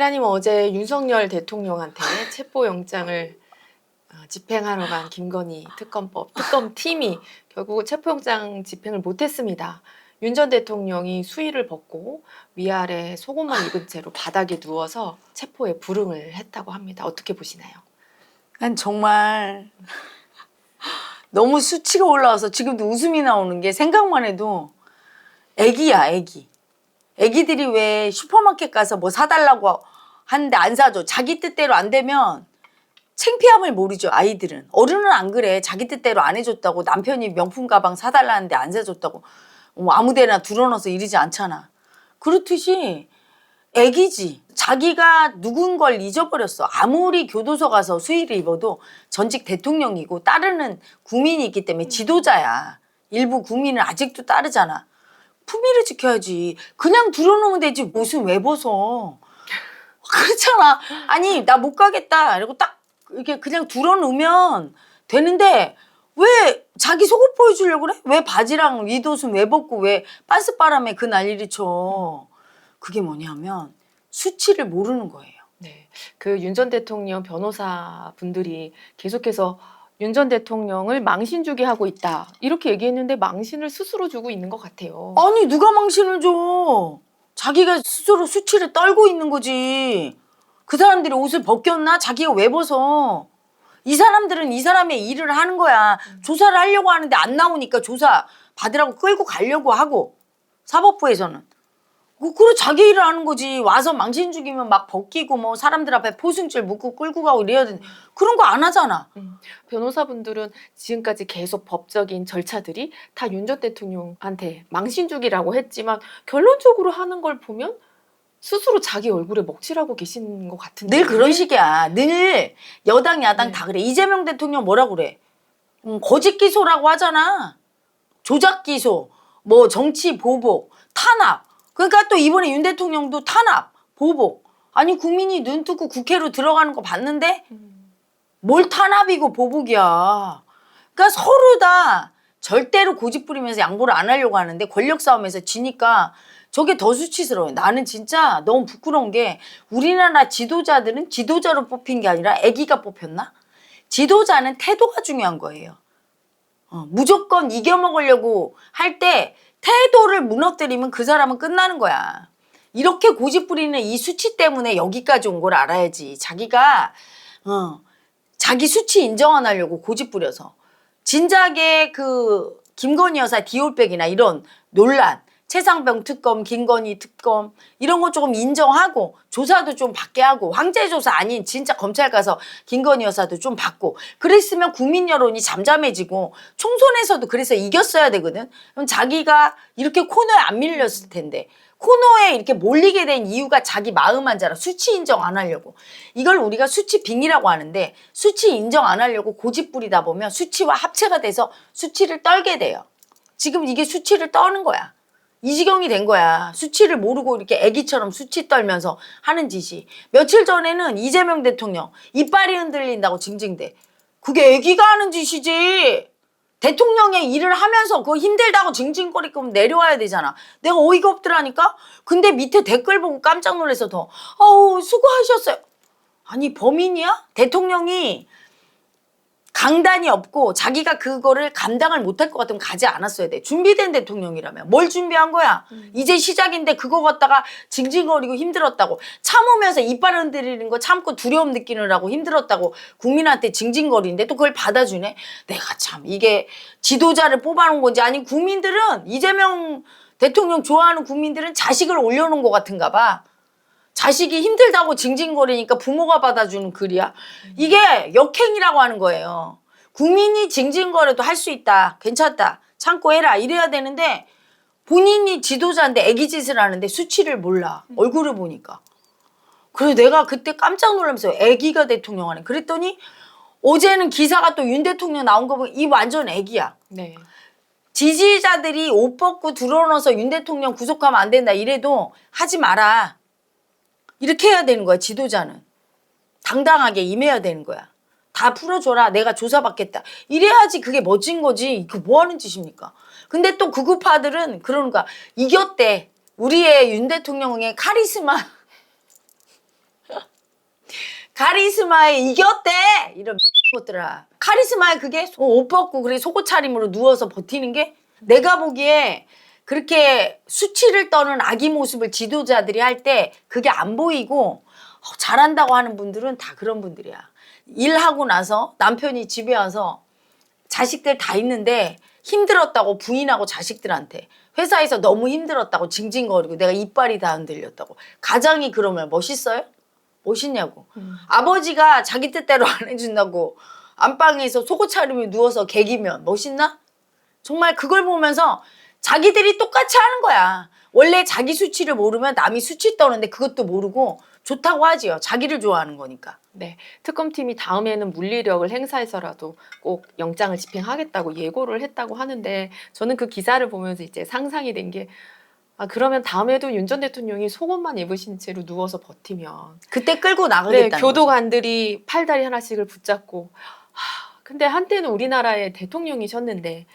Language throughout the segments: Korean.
헤라님 어제 윤석열 대통령한테 체포 영장을 어, 집행하러 간 김건희 특검법 특검팀이 결국 체포영장 집행을 못했습니다. 윤 전 대통령이 수의를 벗고 위아래 속옷만 입은 채로 바닥에 누워서 체포에 불응을 했다고 합니다. 어떻게 보시나요? 난 정말 너무 수치가 올라와서 지금도 웃음이 나오는 게 생각만 해도 애기야 애기. 애기들이 왜 슈퍼마켓 가서 뭐 사달라고 하는데 안 사줘. 자기 뜻대로 안 되면 창피함을 모르죠 아이들은. 어른은 안 그래. 자기 뜻대로 안 해줬다고 남편이 명품 가방 사달라는데 안 사줬다고 뭐 아무데나 둘러넣어서 이러지 않잖아. 그렇듯이 애기지. 자기가 누군 걸 잊어버렸어. 아무리 교도소 가서 수의를 입어도 전직 대통령이고 따르는 국민이 있기 때문에 지도자야. 일부 국민은 아직도 따르잖아. 품위를 지켜야지. 그냥 들어놓으면 되지. 무슨 왜 벗어. 그렇잖아. 아니, 나 못 가겠다. 이러고 딱 이렇게 그냥 들어놓으면 되는데 왜 자기 속옷 보여주려고 그래? 왜 바지랑 윗옷은 왜 벗고 왜 빤스바람에 그 난리를 쳐? 그게 뭐냐면 수치를 모르는 거예요. 네. 그 윤 전 대통령 변호사 분들이 계속해서 윤 전 대통령을 망신 주게 하고 있다. 이렇게 얘기했는데 망신을 스스로 주고 있는 것 같아요. 아니 누가 망신을 줘? 자기가 스스로 수치를 떨고 있는 거지. 그 사람들이 옷을 벗겼나? 자기가 왜 벗어? 이 사람들은 이 사람의 일을 하는 거야. 조사를 하려고 하는데 안 나오니까 조사 받으라고 끌고 가려고 하고 사법부에서는. 그, 그래 자기 일을 하는 거지. 와서 망신 죽이면 막 벗기고 뭐 사람들 앞에 포승줄 묶고 끌고 가고 이래야 되는 그런 거 안 하잖아. 변호사분들은 지금까지 계속 법적인 절차들이 다 윤 전 대통령한테 망신 주기라고 했지만 결론적으로 하는 걸 보면 스스로 자기 얼굴에 먹칠하고 계신 것 같은데 늘 그런 식이야. 늘 여당 야당 네. 다 그래. 이재명 대통령 뭐라 그래? 음, 거짓 기소라고 하잖아. 조작 기소, 뭐 정치 보복, 탄압. 그러니까 또 이번에 윤 대통령도 탄압, 보복. 아니 국민이 눈 뜨고 국회로 들어가는 거 봤는데 음, 뭘 탄압이고 보복이야. 그러니까 서로 다 절대로 고집 부리면서 양보를 안 하려고 하는데 권력 싸움에서 지니까 저게 더 수치스러워요. 나는 진짜 너무 부끄러운 게 우리나라 지도자들은 지도자로 뽑힌 게 아니라 아기가 뽑혔나? 지도자는 태도가 중요한 거예요. 어, 무조건 이겨먹으려고 할 때 태도를 무너뜨리면 그 사람은 끝나는 거야. 이렇게 고집 부리는 이 수치 때문에 여기까지 온 걸 알아야지. 자기가 어, 자기 수치 인정 안 하려고 고집 부려서 진작에 그 김건희 여사 디올백이나 이런 논란 최상병 특검, 김건희 특검 이런 거 조금 인정하고 조사도 좀 받게 하고 황제 조사 아닌 진짜 검찰 가서 김건희 여사도 좀 받고 그랬으면 국민 여론이 잠잠해지고 총선에서도 그래서 이겼어야 되거든. 그럼 자기가 이렇게 코너에 안 밀렸을 텐데 코너에 이렇게 몰리게 된 이유가 자기 마음 한 자라 수치 인정 안 하려고 이걸 우리가 수치 빙이라고 하는데 수치 인정 안 하려고 고집 부리다 보면 수치와 합체가 돼서 수치를 떨게 돼요. 지금 이게 수치를 떠는 거야. 이 지경이 된 거야. 수치를 모르고 이렇게 애기처럼 수치 떨면서 하는 짓이. 며칠 전에는 이재명 대통령 이빨이 흔들린다고 징징대. 그게 애기가 하는 짓이지. 대통령의 일을 하면서 그거 힘들다고 징징거릴 거면 내려와야 되잖아. 내가 어이가 없더라니까? 근데 밑에 댓글 보고 깜짝 놀라서 더, 어우, 수고하셨어요. 아니, 범인이야? 대통령이 강단이 없고 자기가 그거를 감당을 못할 것 같으면 가지 않았어야 돼. 준비된 대통령이라면. 뭘 준비한 거야? 이제 시작인데 그거 갖다가 징징거리고 힘들었다고. 참으면서 이빨 흔들리는 거 참고 두려움 느끼느라고 힘들었다고 국민한테 징징거리는데 또 그걸 받아주네? 내가 참 이게 지도자를 뽑아놓은 건지 아니 국민들은 이재명 대통령 좋아하는 국민들은 자식을 올려놓은 것 같은가 봐. 자식이 힘들다고 징징거리니까 부모가 받아주는 글이야. 이게 역행이라고 하는 거예요. 국민이 징징거려도 할 수 있다. 괜찮다. 참고 해라. 이래야 되는데 본인이 지도자인데 애기짓을 하는데 수치를 몰라. 얼굴을 보니까. 그래서 내가 그때 깜짝 놀라면서 애기가 대통령 하네. 그랬더니 어제는 기사가 또 윤 대통령 나온 거 보면 이 완전 애기야. 네. 지지자들이 옷 벗고 들어넣어서 윤 대통령 구속하면 안 된다 이래도 하지 마라. 이렇게 해야 되는 거야, 지도자는. 당당하게 임해야 되는 거야. 다 풀어줘라. 내가 조사받겠다. 이래야지 그게 멋진 거지. 이거 뭐 하는 짓입니까? 근데 또 극우파들은 그러는 거야. 이겼대. 우리의 윤 대통령의 카리스마. 카리스마에 이겼대 이런 것들아 카리스마에 그게 소- 옷 벗고 그래 속옷 차림으로 누워서 버티는 게 내가 보기에 그렇게 수치를 떠는 아기 모습을 지도자들이 할 때 그게 안 보이고 어, 잘한다고 하는 분들은 다 그런 분들이야 일하고 나서 남편이 집에 와서 자식들 다 있는데 힘들었다고 부인하고 자식들한테 회사에서 너무 힘들었다고 징징거리고 내가 이빨이 다 흔들렸다고 가장이 그러면 멋있어요? 멋있냐고 아버지가 자기 뜻대로 안 해준다고 안방에서 속옷 차림에 누워서 개기면 멋있나? 정말 그걸 보면서 자기들이 똑같이 하는 거야. 원래 자기 수치를 모르면 남이 수치 떠는데 그것도 모르고 좋다고 하지요. 자기를 좋아하는 거니까. 네, 특검팀이 다음에는 물리력을 행사해서라도 꼭 영장을 집행하겠다고 예고를 했다고 하는데 저는 그 기사를 보면서 이제 상상이 된 게 아, 그러면 다음에도 윤 전 대통령이 속옷만 입으신 채로 누워서 버티면 그때 끌고 네, 나가겠다는 거죠. 교도관들이 팔다리 하나씩을 붙잡고 하, 근데 한때는 우리나라의 대통령이셨는데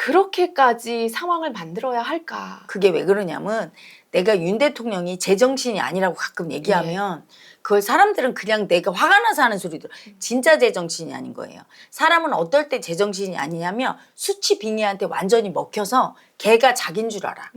그렇게까지 상황을 만들어야 할까? 그게 왜 그러냐면 내가 윤 대통령이 제정신이 아니라고 가끔 얘기하면 그걸 사람들은 그냥 내가 화가 나서 하는 소리들 진짜 제정신이 아닌 거예요. 사람은 어떨 때 제정신이 아니냐면 수치 빙의한테 완전히 먹혀서 걔가 자긴 줄 알아.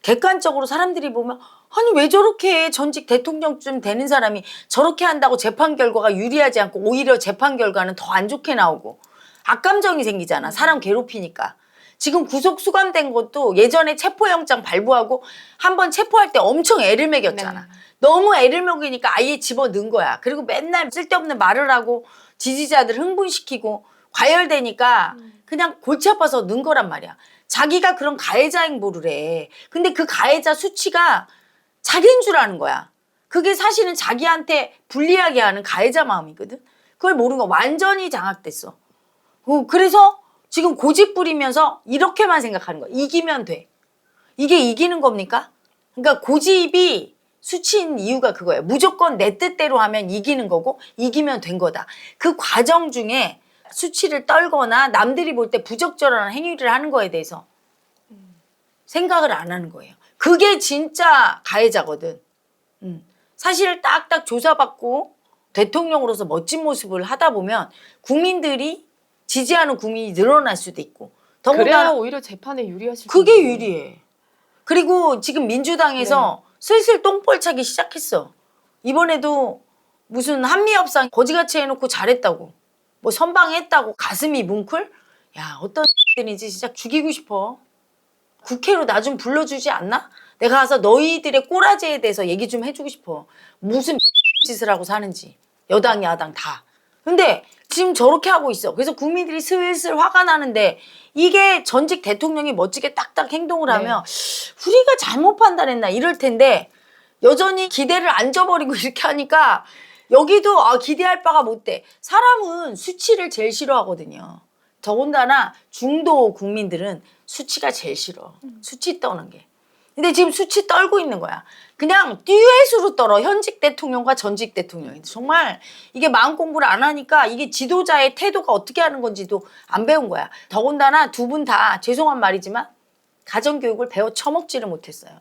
객관적으로 사람들이 보면 아니 왜 저렇게 해? 전직 대통령쯤 되는 사람이 저렇게 한다고 재판 결과가 유리하지 않고 오히려 재판 결과는 더 안 좋게 나오고 악감정이 생기잖아 사람 괴롭히니까 지금 구속 수감된 것도 예전에 체포영장 발부하고 한 번 체포할 때 엄청 애를 먹였잖아 네. 너무 애를 먹이니까 아예 집어 넣은 거야 그리고 맨날 쓸데없는 말을 하고 지지자들 흥분시키고 과열되니까 그냥 골치 아파서 넣은 거란 말이야 자기가 그런 가해자 행보를 해 근데 그 가해자 수치가 자기인 줄 아는 거야. 그게 사실은 자기한테 불리하게 하는 가해자 마음이거든. 그걸 모르는 거 완전히 장악됐어. 어, 그래서 지금 고집 부리면서 이렇게만 생각하는 거야. 이기면 돼. 이게 이기는 겁니까? 그러니까 고집이 수치인 이유가 그거예요. 무조건 내 뜻대로 하면 이기는 거고 이기면 된 거다. 그 과정 중에 수치를 떨거나 남들이 볼 때 부적절한 행위를 하는 거에 대해서 생각을 안 하는 거예요. 그게 진짜 가해자거든. 음. 사실 딱딱 조사받고 대통령으로서 멋진 모습을 하다 보면 국민들이 지지하는 국민이 늘어날 수도 있고 그래야 더군다나 오히려 재판에 유리하실 그게 텐데. 유리해. 그리고 지금 민주당에서 슬슬 똥볼 차기 시작했어. 이번에도 무슨 한미 협상 거지같이 해놓고 잘했다고. 뭐 선방했다고 가슴이 뭉클? 야 어떤 들인지 진짜 죽이고 싶어. 국회로 나 좀 불러주지 않나? 내가 가서 너희들의 꼬라지에 대해서 얘기 좀 해주고 싶어. 무슨 짓을 하고 사는지. 여당, 야당 다. 근데 지금 저렇게 하고 있어. 그래서 국민들이 슬슬 화가 나는데 이게 전직 대통령이 멋지게 딱딱 행동을 하면 우리가 잘못 판단했나 이럴 텐데 여전히 기대를 안 줘버리고 이렇게 하니까 여기도 아, 기대할 바가 못 돼. 사람은 수치를 제일 싫어하거든요. 더군다나 중도 국민들은 수치가 제일 싫어. 수치 떠는 게. 근데 지금 수치 떨고 있는 거야. 그냥 듀엣으로 떨어. 현직 대통령과 전직 대통령이. 정말 이게 마음 공부를 안 하니까 이게 지도자의 태도가 어떻게 하는 건지도 안 배운 거야. 더군다나 두 분 다 죄송한 말이지만 가정교육을 배워 처먹지를 못했어요.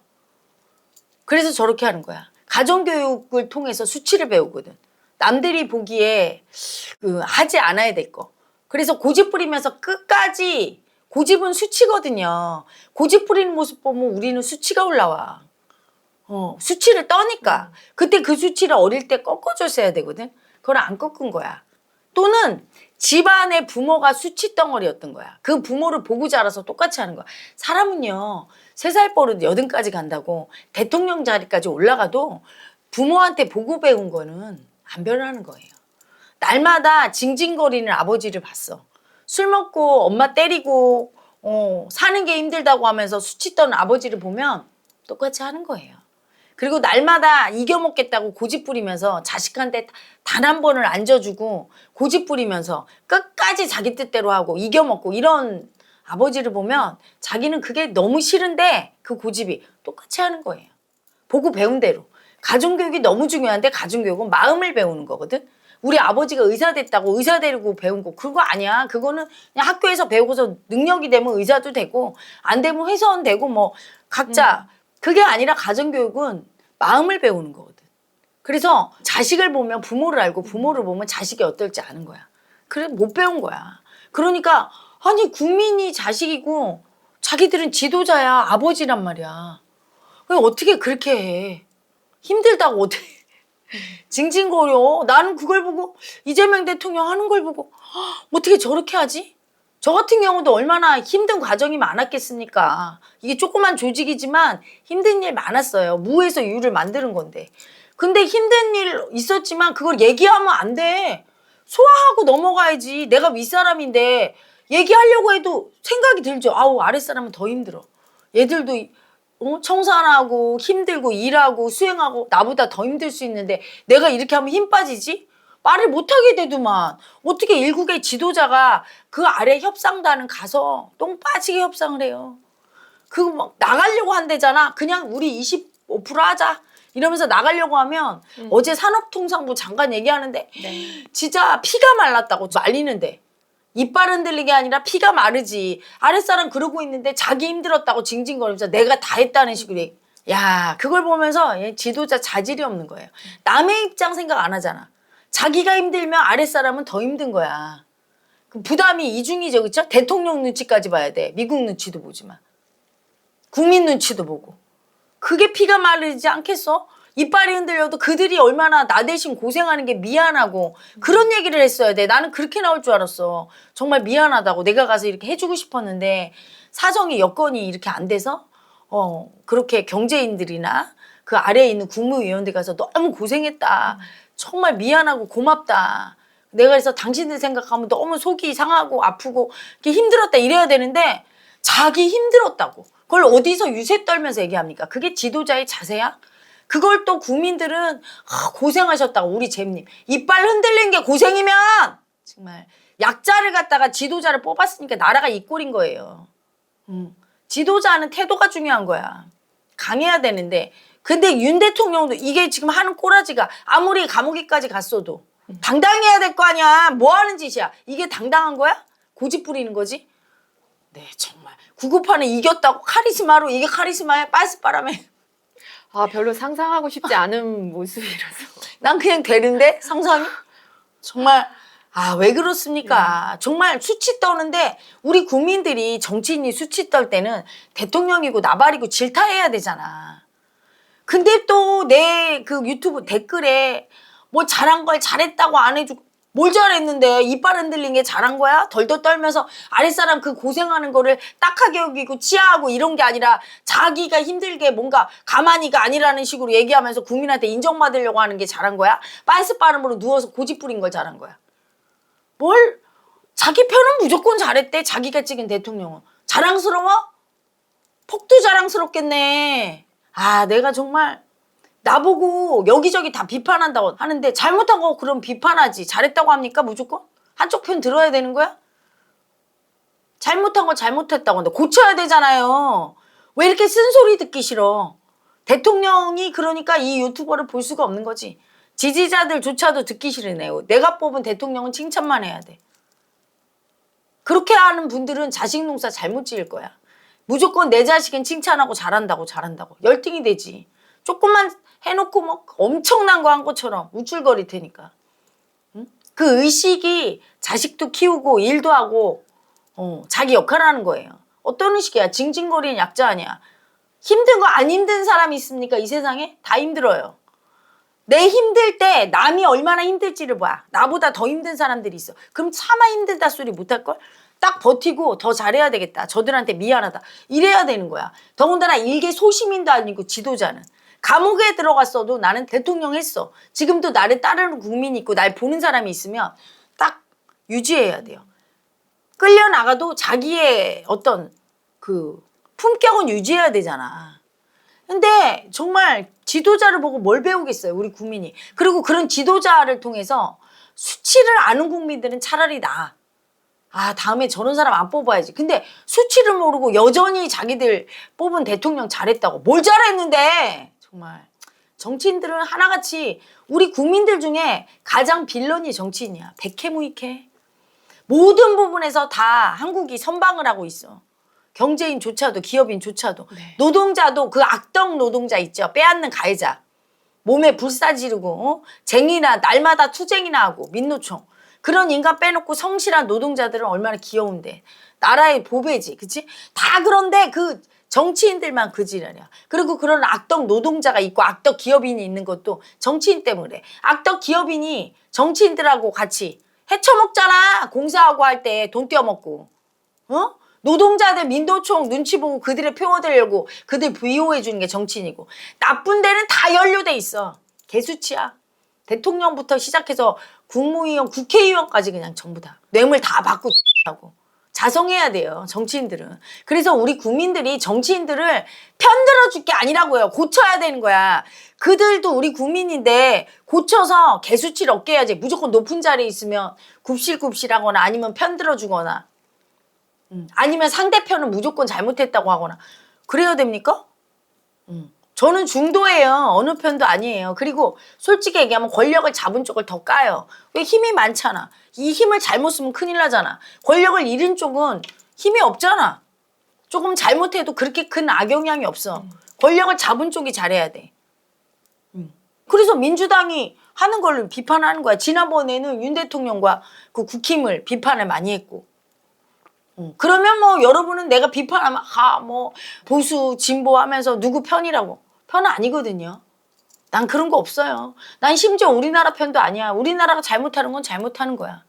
그래서 저렇게 하는 거야. 가정교육을 통해서 수치를 배우거든. 남들이 보기에 그 하지 않아야 될 거. 그래서 고집 부리면서 끝까지 고집은 수치거든요. 고집 부리는 모습 보면 우리는 수치가 올라와. 어, 수치를 떠니까. 그때 그 수치를 어릴 때 꺾어줬어야 되거든. 그걸 안 꺾은 거야. 또는 집안의 부모가 수치 덩어리였던 거야. 그 부모를 보고 자라서 똑같이 하는 거야. 사람은요, 세 살 버릇 여든까지 간다고 대통령 자리까지 올라가도 부모한테 보고 배운 거는 안 변하는 거예요. 날마다 징징거리는 아버지를 봤어. 술 먹고 엄마 때리고 어, 사는 게 힘들다고 하면서 수치 떠는 아버지를 보면 똑같이 하는 거예요. 그리고 날마다 이겨먹겠다고 고집 부리면서 자식한테 단 한 번을 앉아주고 고집 부리면서 끝까지 자기 뜻대로 하고 이겨먹고 이런 아버지를 보면 자기는 그게 너무 싫은데 그 고집이 똑같이 하는 거예요. 보고 배운 대로. 가정교육이 너무 중요한데 가정교육은 마음을 배우는 거거든. 우리 아버지가 의사 됐다고 의사 되고 배운 거 그거 아니야. 그거는 그냥 학교에서 배우고서 능력이 되면 의사도 되고 안 되면 회사원 되고 뭐 각자 그게 아니라 가정교육은 마음을 배우는 거거든. 그래서 자식을 보면 부모를 알고 부모를 보면 자식이 어떨지 아는 거야. 그래 못 배운 거야. 그러니까 아니 국민이 자식이고 자기들은 지도자야 아버지란 말이야. 왜 어떻게 그렇게 해? 힘들다고 어떻게 징징거려. 나는 그걸 보고 이재명 대통령 하는 걸 보고 헉, 어떻게 저렇게 하지? 저 같은 경우도 얼마나 힘든 과정이 많았겠습니까? 이게 조그만 조직이지만 힘든 일 많았어요. 무에서 유를 만드는 건데. 근데 힘든 일 있었지만 그걸 얘기하면 안 돼. 소화하고 넘어가야지. 내가 윗사람인데 얘기하려고 해도 생각이 들죠. 아우, 아랫사람은 더 힘들어. 얘들도 이- 어? 청산하고 힘들고 일하고 수행하고 나보다 더 힘들 수 있는데 내가 이렇게 하면 힘 빠지지? 말을 못하게 되더만 어떻게 일국의 지도자가 그 아래 협상단은 가서 똥 빠지게 협상을 해요. 그거 막 나가려고 한대잖아. 그냥 우리 25% 하자. 이러면서 나가려고 하면 어제 산업통상부 장관 얘기하는데 네. 진짜 피가 말랐다고 말리는데 이빨 흔들리게 아니라 피가 마르지. 아랫사람 그러고 있는데 자기 힘들었다고 징징거리면서 내가 다 했다는 식으로. 야 그걸 보면서 얘 지도자 자질이 없는 거예요. 남의 입장 생각 안 하잖아. 자기가 힘들면 아랫사람은 더 힘든 거야. 그 부담이 이중이죠 그쵸? 대통령 눈치까지 봐야 돼. 미국 눈치도 보지만. 국민 눈치도 보고. 그게 피가 마르지 않겠어? 이빨이 흔들려도 그들이 얼마나 나 대신 고생하는 게 미안하고 그런 얘기를 했어야 돼. 나는 그렇게 나올 줄 알았어. 정말 미안하다고 내가 가서 이렇게 해주고 싶었는데 사정이 여건이 이렇게 안 돼서 어 그렇게 경제인들이나 그 아래에 있는 국무위원들 가서 너무 고생했다. 정말 미안하고 고맙다. 내가 그래서 당신들 생각하면 너무 속이 상하고 아프고 이렇게 힘들었다 이래야 되는데 자기 힘들었다고. 그걸 어디서 유세 떨면서 얘기합니까? 그게 지도자의 자세야? 그걸 또 국민들은 아, 고생하셨다고 우리 잼님 이빨 흔들린 게 고생이면 정말 약자를 갖다가 지도자를 뽑았으니까 나라가 이 꼴인 거예요. 음. 지도자는 태도가 중요한 거야. 강해야 되는데 근데 윤 대통령도 이게 지금 하는 꼬라지가 아무리 감옥에까지 갔어도 당당해야 될 거 아니야. 뭐 하는 짓이야? 이게 당당한 거야? 고집 부리는 거지? 네 정말 구급판에 이겼다고 카리스마로 이게 카리스마야? 빤스바람에 아 별로 상상하고 싶지 않은 모습이라서. 난 그냥 되는데 상상이 정말 아 왜 그렇습니까? 정말 수치 떠는데 우리 국민들이 정치인이 수치 떨 때는 대통령이고 나발이고 질타해야 되잖아. 근데 또 내 그 유튜브 댓글에 뭐 잘한 걸 잘했다고 안 해주고 뭘 잘했는데 이빨 흔들린 게 잘한 거야? 덜덜 떨면서 아랫사람 그 고생하는 거를 딱하게 여기고 치하하고 이런 게 아니라 자기가 힘들게 뭔가 가만히가 아니라는 식으로 얘기하면서 국민한테 인정받으려고 하는 게 잘한 거야? 빤스 빠름으로 누워서 고집 부린 걸 잘한 거야? 뭘 자기 편은 무조건 잘했대 자기가 찍은 대통령은 자랑스러워? 폭도 자랑스럽겠네 아 내가 정말 나보고 여기저기 다 비판한다고 하는데 잘못한 거 그럼 비판하지. 잘했다고 합니까 무조건? 한쪽 편 들어야 되는 거야? 잘못한 거 잘못했다고 하는데 고쳐야 되잖아요. 왜 이렇게 쓴소리 듣기 싫어? 대통령이 그러니까 이 유튜버를 볼 수가 없는 거지. 지지자들조차도 듣기 싫으네요. 내가 뽑은 대통령은 칭찬만 해야 돼. 그렇게 하는 분들은 자식 농사 잘못 지을 거야. 무조건 내 자식은 칭찬하고 잘한다고 잘한다고. 열등이 되지 조금만 해놓고 뭐 엄청난 거 한 것처럼 우쭐거릴 테니까 응? 그 의식이 자식도 키우고 일도 하고 어, 자기 역할을 하는 거예요 어떤 의식이야 징징거리는 약자 아니야 힘든 거 안 힘든 사람이 있습니까 이 세상에 다 힘들어요 내 힘들 때 남이 얼마나 힘들지를 봐. 나보다 더 힘든 사람들이 있어. 그럼 차마 힘들다 소리 못할 걸? 딱 버티고 더 잘해야 되겠다. 저들한테 미안하다. 이래야 되는 거야. 더군다나 일개 소시민도 아니고 지도자는. 감옥에 들어갔어도 나는 대통령 했어. 지금도 나를 따르는 국민이 있고 날 보는 사람이 있으면 딱 유지해야 돼요. 끌려나가도 자기의 어떤 그 품격은 유지해야 되잖아. 근데 정말 지도자를 보고 뭘 배우겠어요, 우리 국민이. 그리고 그런 지도자를 통해서 수치를 아는 국민들은 차라리 나. 아, 다음에 저런 사람 안 뽑아야지. 근데 수치를 모르고 여전히 자기들 뽑은 대통령 잘했다고. 뭘 잘했는데! 정말. 정치인들은 하나같이 우리 국민들 중에 가장 빌런이 정치인이야. 백해무익해. 모든 부분에서 다 한국이 선방을 하고 있어. 경제인조차도 기업인조차도 네. 노동자도 그 악덕 노동자 있죠 빼앗는 가해자 몸에 불사 지르고 어? 쟁이나 날마다 투쟁이나 하고 민노총 그런 인간 빼놓고 성실한 노동자들은 얼마나 귀여운데 나라의 보배지 그치? 다 그런데 그 정치인들만 그 지랄이야 그리고 그런 악덕 노동자가 있고 악덕 기업인이 있는 것도 정치인 때문에. 악덕 기업인이 정치인들하고 같이 헤쳐먹잖아 공사하고 할 때 돈 떼어먹고 어? 노동자들 민노총 눈치 보고 그들의 표 얻으려고 그들 부여해 주는 게 정치인이고 나쁜 데는 다 연루돼 있어. 개수치야. 대통령부터 시작해서 국무위원, 국회의원까지 그냥 전부 다 뇌물 다 받고 하고 자성해야 돼요. 정치인들은. 그래서 우리 국민들이 정치인들을 편들어 줄 게 아니라고요. 고쳐야 되는 거야. 그들도 우리 국민인데 고쳐서 개수치를 얻게 해야지. 무조건 높은 자리에 있으면 굽실굽실하거나 아니면 편들어 주거나 음, 아니면 상대편은 무조건 잘못했다고 하거나 그래야 됩니까? 음, 저는 중도예요. 어느 편도 아니에요. 그리고 솔직히 얘기하면 권력을 잡은 쪽을 더 까요. 왜 힘이 많잖아. 이 힘을 잘못 쓰면 큰일 나잖아. 권력을 잃은 쪽은 힘이 없잖아. 조금 잘못해도 그렇게 큰 악영향이 없어. 권력을 잡은 쪽이 잘해야 돼. 음. 그래서 민주당이 하는 걸 비판하는 거야. 지난번에는 윤 대통령과 그 국힘을 비판을 많이 했고. 음, 그러면 뭐 여러분은 내가 비판하면 아 뭐 보수 진보 하면서 누구 편이라고 편은 아니거든요. 난 그런 거 없어요. 난 심지어 우리나라 편도 아니야. 우리나라가 잘못하는 건 잘못하는 거야.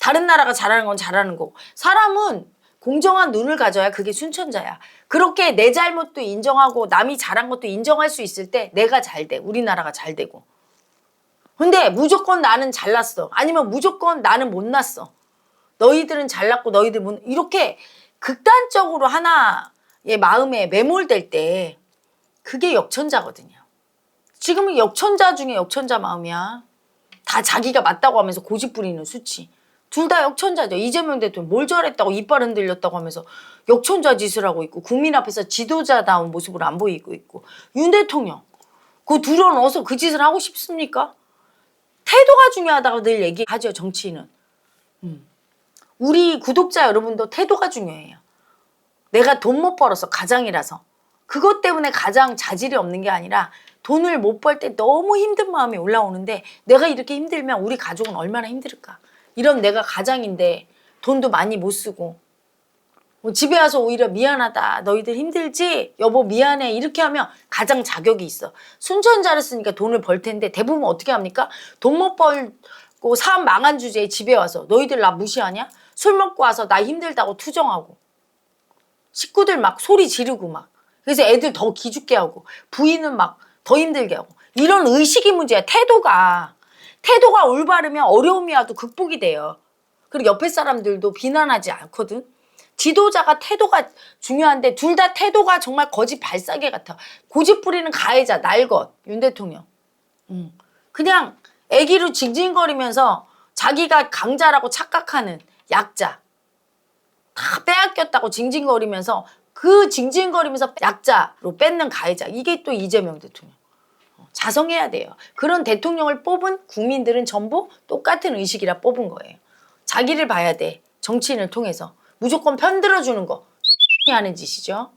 다른 나라가 잘하는 건 잘하는 거고. 사람은 공정한 눈을 가져야 그게 순천자야. 그렇게 내 잘못도 인정하고 남이 잘한 것도 인정할 수 있을 때 내가 잘 돼. 우리나라가 잘 되고. 근데 무조건 나는 잘났어. 아니면 무조건 나는 못났어. 너희들은 잘났고 너희들 못 이렇게 극단적으로 하나의 마음에 매몰될 때 그게 역천자거든요. 지금은 역천자 중에 역천자 마음이야. 다 자기가 맞다고 하면서 고집 부리는 수치. 둘 다 역천자죠. 이재명 대통령 뭘 잘했다고 이빨 흔들렸다고 하면서 역천자 짓을 하고 있고 국민 앞에서 지도자다운 모습을 안 보이고 있고 윤 대통령 그 둘은 어서 그 짓을 하고 싶습니까? 태도가 중요하다고 늘 얘기하죠 정치인은. 우리 구독자 여러분도 태도가 중요해요. 내가 돈 못 벌어서 가장이라서 그것 때문에 가장 자질이 없는 게 아니라 돈을 못 벌 때 너무 힘든 마음이 올라오는데 내가 이렇게 힘들면 우리 가족은 얼마나 힘들까? 이런 내가 가장인데 돈도 많이 못 쓰고. 뭐 집에 와서 오히려 미안하다 너희들 힘들지? 여보 미안해. 이렇게 하면 가장 자격이 있어. 순천자를 쓰니까 돈을 벌 텐데 대부분 어떻게 합니까? 돈 못 벌고 사업 망한 주제에 집에 와서 너희들 나 무시하냐? 술 먹고 와서 나 힘들다고 투정하고. 식구들 막 소리 지르고 막 그래서 애들 더 기죽게 하고 부인은 막 더 힘들게 하고. 이런 의식이 문제야 태도가. 태도가 올바르면 어려움이 와도 극복이 돼요. 그리고 옆에 사람들도 비난하지 않거든. 지도자가 태도가 중요한데 둘 다 태도가 정말 거짓 발사계 같아. 고집 부리는 가해자 날것 윤 대통령. 음. 그냥 애기로 징징거리면서 자기가 강자라고 착각하는 약자. 다 빼앗겼다고 징징거리면서 그 징징거리면서 약자로 뺏는 가해자. 이게 또 이재명 대통령. 어, 자성해야 돼요. 그런 대통령을 뽑은 국민들은 전부 똑같은 의식이라 뽑은 거예요. 자기를 봐야 돼. 정치인을 통해서. 무조건 편들어주는 거. 하는 짓이죠